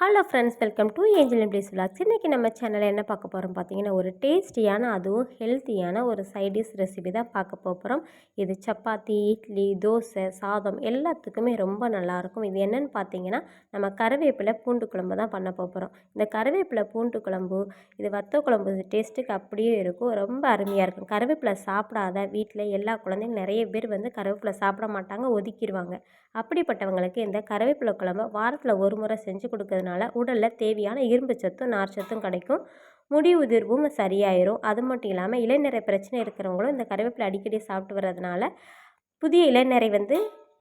Hello friends welcome to angel place vlogs இன்றைக்கி நம்ம சேனலில் என்ன பார்க்க போகிறோம் பார்த்தீங்கன்னா ஒரு டேஸ்டியான அதுவும் ஹெல்த்தியான ஒரு சைடிஷ் ரெசிபி தான் பார்க்க போகிறோம் இது சப்பாத்தி இட்லி தோசை சாதம் எல்லாத்துக்குமே ரொம்ப நல்லாயிருக்கும். இது என்னென்னு பார்த்தீங்கன்னா நம்ம கருவேப்பிலை பூண்டு குழம்பு தான் பண்ண போகிறோம் இந்த கருவேப்பிலை பூண்டு குழம்பு இது வத்த குழம்பு டேஸ்ட்டுக்கு அப்படியே இருக்கும். ரொம்ப அருமையாக இருக்கும். கருவேப்பிலை சாப்பிடாத வீட்டில் எல்லா குழந்தையும் நிறைய பேர் வந்து கருவேப்பிலை சாப்பிட மாட்டாங்க ஒதுக்கிடுவாங்க அப்படிப்பட்டவங்களுக்கு இந்த கருவேப்பிலை குழம்பு வாரத்தில் ஒரு முறை செஞ்சு கொடுக்குறதுனால சாப்பிட்றதுனால உடலில் தேவையான இரும்பு சத்தும் நார் சத்தும் கிடைக்கும். முடி உதிர்வும் சரியாயிரும். அது மட்டும் இல்லாமல் இளைநிறை பிரச்சனை இருக்கிறவங்களும் இந்த கருவேப்பிலை அடிக்கடி சாப்பிட்டு வர்றதுனால புதிய இளைநிறை வந்து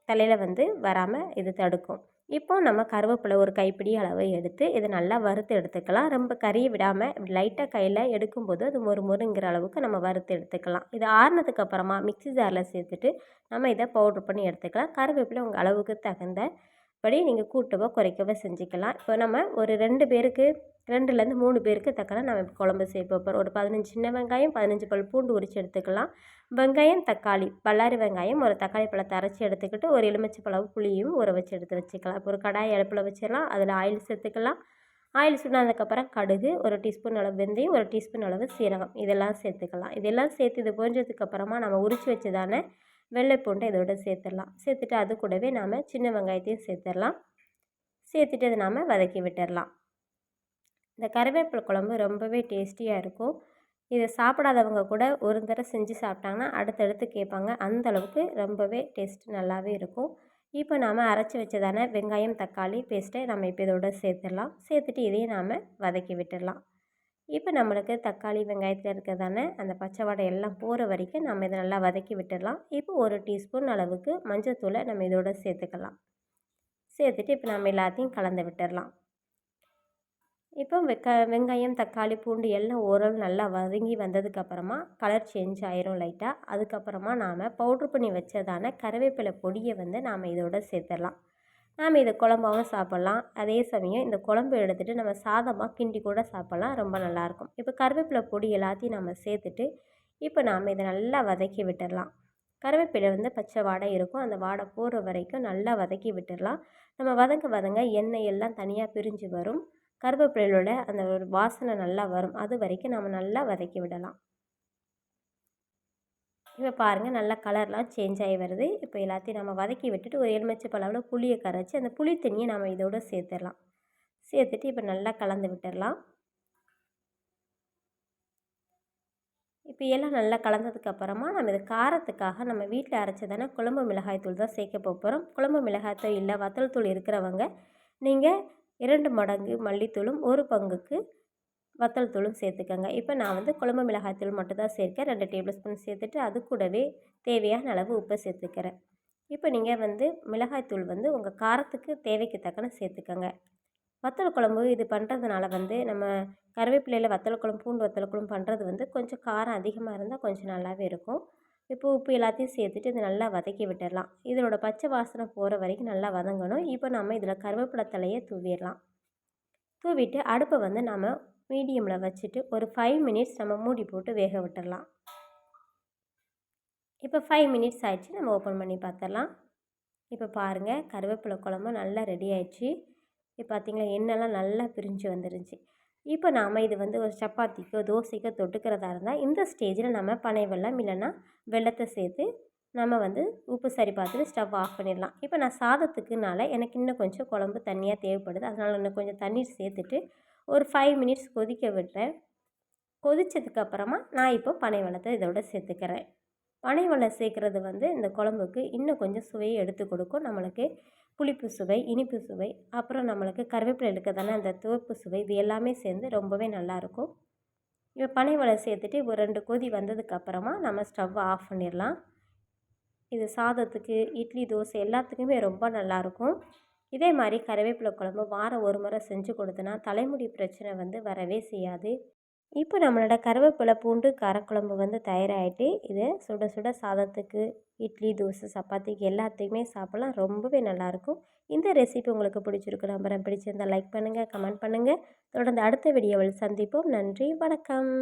தலையில் வந்து வராமல் இது தடுக்கும். இப்போ நம்ம கருவேப்பிலை ஒரு கைப்பிடி அளவு எடுத்து இதை நல்லா வறுத்து எடுத்துக்கலாம். ரொம்ப கறியை விடாமல் லைட்டாக கையில் எடுக்கும்போது அது மொறு மொறுங்கிற அளவுக்கு நம்ம வறுத்து எடுத்துக்கலாம். இது ஆறுனதுக்கு அப்புறமா மிக்சி ஜாரில் சேர்த்துட்டு நம்ம இதை பவுட்ரு பண்ணி எடுத்துக்கலாம். கருவேப்பிலை உங்கள் அளவுக்கு தகுந்த படி நீங்கள் கூட்டவோ குறைக்கவோ செஞ்சுக்கலாம். இப்போ நம்ம ஒரு ரெண்டு பேருக்கு ரெண்டுலேருந்து மூணு பேருக்கு தக்காளி நம்ம குழம்பு செய்ய போகிறோம் ஒரு பதினஞ்சு சின்ன வெங்காயம் பதினஞ்சு பல் பூண்டு உரித்து எடுத்துக்கலாம். வெங்காயம் தக்காளி பல்லாரி வெங்காயம் ஒரு தக்காளி பழத்தை அரைச்சி எடுத்துக்கிட்டு ஒரு எலுமிச்சை பழம் புளியும் ஊற வச்சு எடுத்து வச்சுக்கலாம். இப்போ ஒரு கடாய் அடுப்பில் வச்சிடலாம். அதில் ஆயில் சேர்த்துக்கலாம். ஆயில் சுடானதுக்கப்புறம் கடுகு ஒரு டீஸ்பூன் அளவு வெந்தயம் ஒரு டீஸ்பூன் அளவு சீரகம். இதெல்லாம் சேர்த்துக்கலாம். இதெல்லாம் சேர்த்து இது பொரிஞ்சதுக்கப்புறமா நம்ம உரித்து வச்சதான வெள்ளை பூண்டை இதோட சேர்த்துடலாம். சேர்த்துட்டு அது கூடவே நாம் சின்ன வெங்காயத்தையும் சேர்த்துடலாம். சேர்த்துட்டு அதை நாம் வதக்கி விட்டுடலாம். இந்த கருவேப்பிலை குழம்பு ரொம்பவே டேஸ்டியாக இருக்கும். இதை சாப்பிடாதவங்க கூட ஒரு தடவை செஞ்சு சாப்பிட்டாங்கன்னா அடுத்தடுத்து கேட்பாங்க. அந்த அளவுக்கு ரொம்பவே டேஸ்ட் நல்லாவே இருக்கும். இப்போ நாம் அரைச்சி வச்சதான வெங்காயம் தக்காளி பேஸ்ட்டை நம்ம இப்போ இதோட சேர்த்துடலாம். சேர்த்துட்டு இதையும் நாம் வதக்கி விட்டுடலாம். இப்போ நம்மளுக்கு தக்காளி வெங்காயத்தில் இருக்கிறதான அந்த பச்சை வடை எல்லாம் போகிற வரைக்கும் நம்ம இதை நல்லா வதக்கி விட்டுடலாம். இப்போ ஒரு டீஸ்பூன் அளவுக்கு மஞ்சத்தூளை நம்ம இதோட சேர்த்துக்கலாம். சேர்த்துட்டு இப்போ நம்ம எல்லாத்தையும் கலந்து விட்டுடலாம். இப்போ வெக்க வெங்காயம் தக்காளி பூண்டு எல்லாம் ஓரளவு நல்லா வதங்கி வந்ததுக்கப்புறமா கலர் சேஞ்ச் ஆயிரும் லைட்டாக அதுக்கப்புறமா நாம் பவுட்ரு பண்ணி வச்சதான கருவேப்பிலை பொடியை வந்து நாம் இதோட சேர்த்துடலாம். நாம் இதை குழம்பாகவும் சாப்பிட்லாம். அதே சமயம் இந்த குழம்பு எடுத்துகிட்டு நம்ம சாதமாக கிண்டி கூட சாப்பிட்லாம். ரொம்ப நல்லாயிருக்கும். இப்போ கருவேப்பிலை பொடி எல்லாத்தையும் நம்ம சேர்த்துட்டு இப்போ நாம் இதை நல்லா வதக்கி விட்டுடலாம். கருவேப்பிலை வந்து பச்சை வாடை இருக்கும். அந்த வாடை போகிற வரைக்கும் நல்லா வதக்கி விட்டுடலாம். நம்ம வதங்க வதங்க எண்ணெய் எல்லாம் தனியாக பிரிஞ்சு வரும். கருவேப்பிலையோட அந்த ஒரு வாசனை நல்லா வரும். அது வரைக்கும் நம்ம நல்லா வதக்கி விடலாம். இப்போ பாருங்கள் நல்லா கலர்லாம் சேஞ்ச் ஆகி வருது. இப்போ எல்லாத்தையும் நம்ம வதக்கி விட்டுட்டு ஒரு எலுமிச்சை பழவில் புளியை கரைச்சி அந்த புளி தண்ணியை நம்ம இதோட சேர்த்துடலாம். சேர்த்துட்டு இப்போ நல்லா கலந்து விட்டுடலாம். இப்போ எல்லாம் நல்லா கலந்ததுக்கப்புறமா நம்ம இது காரத்துக்காக நம்ம வீட்டில் அரைச்சதான குழம்பு மிளகாய் தூள் தான் சேர்க்க போகிறோம் குழம்பு மிளகாய் தூள் இல்லை வத்தல் தூள் இருக்கிறவங்க நீங்கள் இரண்டு மடங்கு மல்லித்தூளும் ஒரு பங்குக்கு வத்தல் தூளும் சேர்த்துக்கோங்க. இப்போ நான் வந்து குழம்பு மிளகாய் தூள் மட்டும் தான் சேர்க்கேன் ரெண்டு டேபிள் ஸ்பூன் சேர்த்துட்டு அது கூடவே தேவையான அளவு உப்பை சேர்த்துக்கிறேன். இப்போ நீங்கள் வந்து மிளகாய் தூள் வந்து உங்கள் காரத்துக்கு தேவைக்கு தக்கன சேர்த்துக்கோங்க. வத்தல் குழம்பு இது பண்ணுறதுனால வந்து நம்ம கருவேப்பிலையில் வத்தல் குழம்பு பூண்டு வத்தல் குழம்பு பண்ணுறது வந்து கொஞ்சம் காரம் அதிகமாக இருந்தால் கொஞ்சம் நல்லாவே இருக்கும். இப்போ உப்பு எல்லாத்தையும் சேர்த்துட்டு இது நல்லா வதக்கி விட்டுடலாம். இதனோட பச்சை வாசனை போகிற வரைக்கும் நல்லா வதங்கணும். இப்போ நம்ம இதில் கருவேப்பிலை தலையை தூவிடலாம். தூவிட்டு அடுப்பை வந்து நம்ம மீடியமில் வச்சுட்டு ஒரு ஃபைவ் மினிட்ஸ் நம்ம மூடி போட்டு வேக விட்டுடலாம் இப்போ ஃபைவ் மினிட்ஸ் ஆயிடுச்சு. நம்ம ஓப்பன் பண்ணி பார்த்துடலாம் இப்போ பாருங்கள் கருவேப்பிலை குழம்பு நல்லா ரெடி ஆயிடுச்சு. இப்போ பார்த்திங்களா எண்ணெய்லாம் நல்லா பிரிஞ்சு வந்துருந்துச்சு இப்போ நாம் இது வந்து ஒரு சப்பாத்திக்கோ தோசைக்கோ தொட்டுக்கிறதா இருந்தால் இந்த ஸ்டேஜில் நம்ம பனை வெள்ளம் இல்லைன்னா வெள்ளத்தை சேர்த்து நம்ம வந்து உப்பு சரி பார்த்துட்டு ஸ்டவ் ஆஃப் பண்ணிடலாம். இப்போ நான் சாதத்துக்குனால எனக்கு இன்னும் கொஞ்சம் குழம்பு தண்ணியாக தேவைப்படுது. அதனால் இன்னும் கொஞ்சம் தண்ணீர் சேர்த்துட்டு ஒரு ஃபைவ் மினிட்ஸ் கொதிக்க விடுறேன். கொதித்ததுக்கப்புறமா நான் இப்போ பனை வெள்ளத்தை இதோட சேர்த்துக்கிறேன். பனை சேர்க்குறது வந்து இந்த குழம்புக்கு இன்னும் கொஞ்சம் சுவையை எடுத்து கொடுக்கும். நம்மளுக்கு புளிப்பு சுவை இனிப்பு சுவை அப்புறம் நம்மளுக்கு கருவேப்பிலை இருக்கிறதான அந்த துவப்பு சுவை இது எல்லாமே சேர்ந்து ரொம்பவே நல்லாயிருக்கும் இப்போ பனை சேர்த்துட்டு ஒரு ரெண்டு கொதி வந்ததுக்கப்புறமா நம்ம ஸ்டவ்வை ஆஃப் பண்ணிடலாம். இது சாதத்துக்கு இட்லி தோசை எல்லாத்துக்குமே ரொம்ப நல்லாயிருக்கும் இதே மாதிரி கருவேப்பிலை குழம்பு வாரம் ஒரு முறை செஞ்சு கொடுத்தனா தலைமுடி பிரச்சனை வந்து வரவே செய்யாது. இப்போ நம்மளோட கருவேப்பிலை பூண்டு காரக்குழம்பு வந்து தயாராகிட்டு இதை சுட சுட சாதத்துக்கு இட்லி தோசை சப்பாத்திக்கு எல்லாத்துக்குமே சாப்பிட்லாம். ரொம்பவே நல்லாயிருக்கும். இந்த ரெசிபி உங்களுக்கு பிடிச்சிருக்கு நம்புறேன். பிடிச்சிருந்தால் லைக் பண்ணுங்கள் கமெண்ட் பண்ணுங்கள் தொடர்ந்து அடுத்த வீடியோவில் சந்திப்போம். நன்றி வணக்கம்.